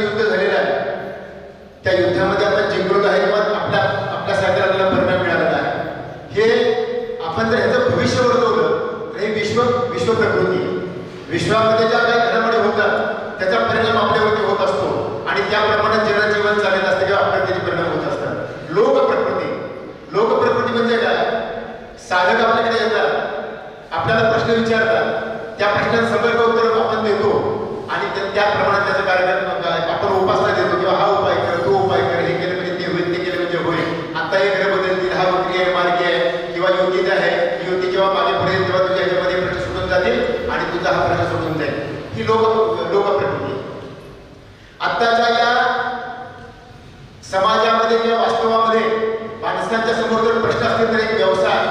युद्ध झालेलं आहे. त्या युद्धामध्ये आपण जिंकलो आहे किंवा आपल्या आपल्या सागराला परिणाम मिळालेला आहे. हे आपण जर ह्याचं भविष्य वर्तवलं हे विश्व विश्व प्रकृती विश्वामध्ये ज्या काही घडामोडी होतात त्याचा परिणाम आपल्यावरती होत असतो. आणि त्याप्रमाणे जनजीवन चालत असतं किंवा आपल्या त्याचे परिणाम होत असतात. लोक प्रकृती लोक प्रकृती म्हणजे काय? साधक आपल्याकडे येतात. आपल्याला प्रश्न विचारतात. त्या प्रश्नांचं सगळं उत्तर आपण देतो. आणि त्याप्रमाणे त्याचा कार्यक्रम आपण उपासना देतो किंवा हा उपाय कर तो उपाय कर हे केलं म्हणजे ते होईल ते केलं म्हणजे होईल. आता हे ग्रह बदलतील हा वक्री आहे मार्गी आहे किंवा युतीचा आहे. युती जेव्हा मागे पुढे तेव्हा तुझ्या याच्यामध्ये प्रश्न सुटून जातील आणि तुझा हा प्रश्न सुटून जाईल. ही लोक लोकप्रकृती. आत्ताच्या या समाजामध्ये किंवा वास्तवामध्ये माणसांच्या समोर जर प्रश्न असतील तर एक व्यवसाय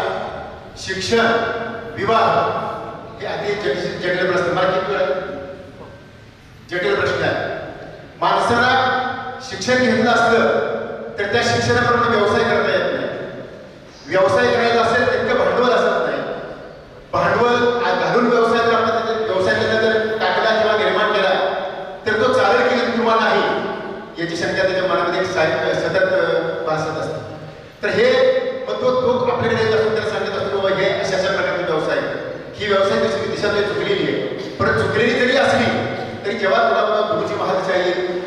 शिक्षण विवाह. हे अति जटिल जटिल प्रश्न. मला किती वेळा? जटिल प्रश्न आहे. माणसाला शिक्षण घेतलं असलं तर त्या शिक्षणाप्रमाणे व्यवसाय करता येत नाही. व्यवसाय करायचा असेल तितकं भांडवल असत नाही. भांडवल घालून व्यवसाय जर आपण व्यवसाय त्याचा जर टाकला किंवा निर्माण केला तर तो चालेल की किंवा नाही याची शंका त्याच्या मनामध्ये एक सतत भासत असते. तर हे मग तो तो आपल्याकडे येत असतो त्याला सांगत असतो बाबा हे अशा अशा प्रकारचे व्यवसाय आहेत. ही व्यवसाय दिशा दिशा तुझी चुकलेली आहे परत चुकलेली जरी असली तरी जेव्हा तुला गुरुची महादशा येईल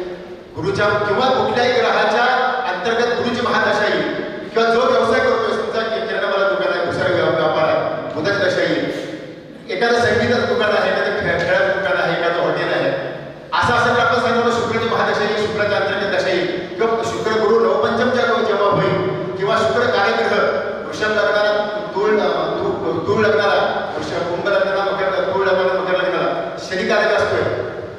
गुरुच्या किंवा कुठल्याही ग्रहाच्या अंतर्गत गुरुची महादशा येईल किंवा जो व्यवसाय करतोय समजा किराणा मला दुकान आहे दुसरा व्यापार आहे बुधाची दशा येईल एखादं संगीताचं दुकान आहे एखादं खेळ खेळाचं दुकान आहे एखादं हॉटेल आहे असं असं आपण सांगतो शुक्रची महादशा येईल शुक्राच्या अंतर्गत दशा येईल किंवा शुक्र गुरु नवपंचमच्या जेव्हा होईल किंवा शुक्र कार्यग्रह वृषभ लग्नाला धूळ धूळ तूळ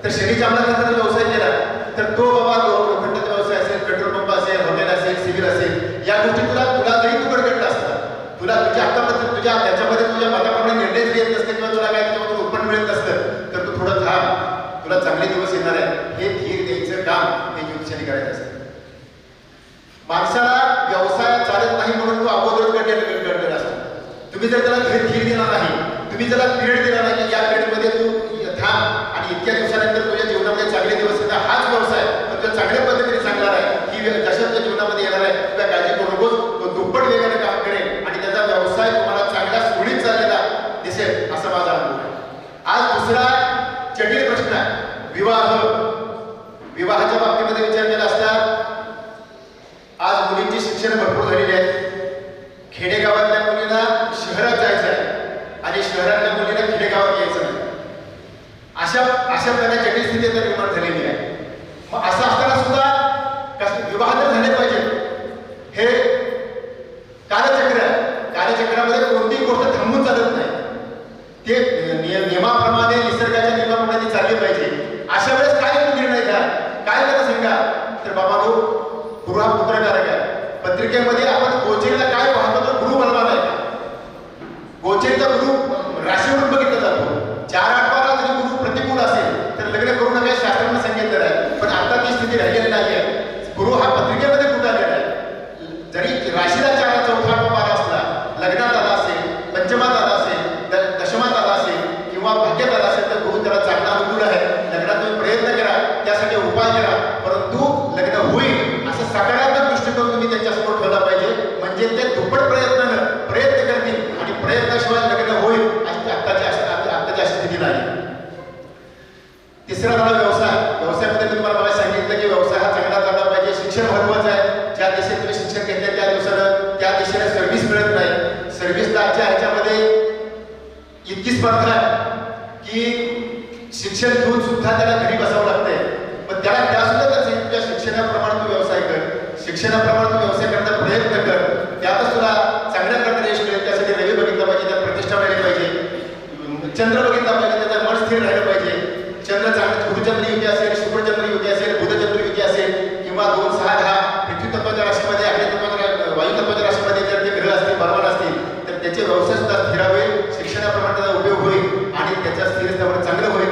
तर शनीच्या अंमलात जर व्यवसाय केला तर तो बाबा तो लोखंडाचा व्यवसाय असेल पेट्रोल पंप असेल हॉटेल असेल सिव्हिल असेल या गोष्टी तुला तुला काही तू गडगडला असतात तुला तुझ्या आतापर्यंत तुझ्या त्याच्यामध्ये तुझ्या मताप्रमाणे निर्णय घेत नसते किंवा तुला काय त्याच्यामध्ये उत्पन्न मिळत नसतं तर तू थोडं थांब. तुला चांगले दिवस येणार आहे हे धीर द्यायचं काम हे ज्योतिषाने करायचं असतं. माणसाला व्यवसाय चालत नाही म्हणून तो अगोदरच गडलेला असतो. तुम्ही जर त्याला धीर धीर दिला नाही तुम्ही त्याला पिरियड दिला नाही की या पिरियडमध्ये तू थांब. आणि इतक्या दिवसानंतर तुझ्या जीवनामध्ये चांगले दिवस येतात. हाच व्यवसाय तर तो चांगल्या पद्धतीने सांगणार आहे ही वे- जशा तुझ्या जीवनामध्ये येणार आहे. तुला काळजी करू नकोस तो दुप्पट वेगाने काम करेल आणि त्याचा व्यवसाय तुम्हाला चांगला सुरळीत चाललेला दिसेल असा माझा अनुभव आहे. आज दुसरा जटिल प्रश्न आहे. विवाह. विवाहाच्या बाबतीमध्ये विचार केला असता आज मुलींची शिक्षण भरपूर झालेली आहेत खेडेगावातल्या मुलींना शहरात जायचं आहे आणि शहरातल्या मुलींना खेडेगावात यायचं नाही अशा अशा प्रकारे जटिल स्थिती आता निर्माण झालेली आहे मग असं असताना सुद्धा कस विवाह तर झाले पाहिजे हे कालचक्र आहे कालचक्रामध्ये कोणतीही गोष्ट थांबून चालत नाही ते नियमाप्रमाणे निसर्गाच्या नियमाप्रमाणे चालले पाहिजे. अशा वेळेस काय निर्णय घ्या? काय करा सांगा? तर बाबा तो गुरु हा पुत्रकारक आहे. पत्रिकेमध्ये आपण गोचरीला काय पाहतो तर गुरु बनवा आहे. गोचरीचा गुरु राशीवरून बघितला जातो. चार आठ बारा जरी गुरु प्रतिकूल असेल तर लग्न करू नका शास्त्रांना सांगितलं आहे. पण आता ती स्थिती राहिलेली नाही आहे गुरु हा पत्रिकेमध्ये कुठं आलेला आहे जरी राशीला चार चौथा आठवा बारा असला लग्नात आला असेल पंचमात आला असेल द- दशमात आला असेल किंवा भाग्यात आला असेल तर गुरु त्याला चांगला अनुकूल आहे लग्नात तुम्ही प्रयत्न करा त्यासाठी उपाय करा परंतु लग्न होईल असं सकारात्मक दृष्टिकोन तुम्ही त्यांच्यासमोर ठेवला पाहिजे. म्हणजे ते दुप्पट प्रयत्नानं प्रयत्न करतील आणि प्रयत्नाशिवाय लग्न होईल अशी आत्ताची आत्ताची अशी स्थिती नाही तिसरा झाला व्यवसाय. व्यवसायामध्ये मी तुम्हाला मला सांगितलं की व्यवसाय हा चांगला झाला पाहिजे. शिक्षण महत्वाचं आहे. ज्या दिशेने तुम्ही शिक्षण घेतले त्या दिवसानं त्या दिशेने सर्व्हिस मिळत नाही. सर्व्हिसला आजच्या ह्याच्यामध्ये इतकी स्पर्धा आहे की शिक्षण घेऊन सुद्धा त्याला घरी बसावं लागते पण त्याला त्या सुद्धा त्याचं तुझ्या शिक्षणाप्रमाणे तू व्यवसाय कर. शिक्षणाप्रमाणे चंद्र बघितला पाहिजे त्याचा मन स्थिर राहिलं पाहिजे. चंद्र चांगला गुरुचंद्र योग्य असेल शुक्रचंद्र योग्य असेल बुधचंद्र योग्य असेल किंवा दोन सहा दहा पृथ्वी तत्वाच्या राशीमध्ये आणि तपाच्या वायू तपाच्या राशीमध्ये जर ते ग्रह असतील बरोबर असतील तर त्याचे व्यवसाय सुद्धा स्थिरावे शिक्षणाप्रमाणे त्याचा उपयोग होईल आणि त्याच्या स्थिरतेवर चांगलं होईल.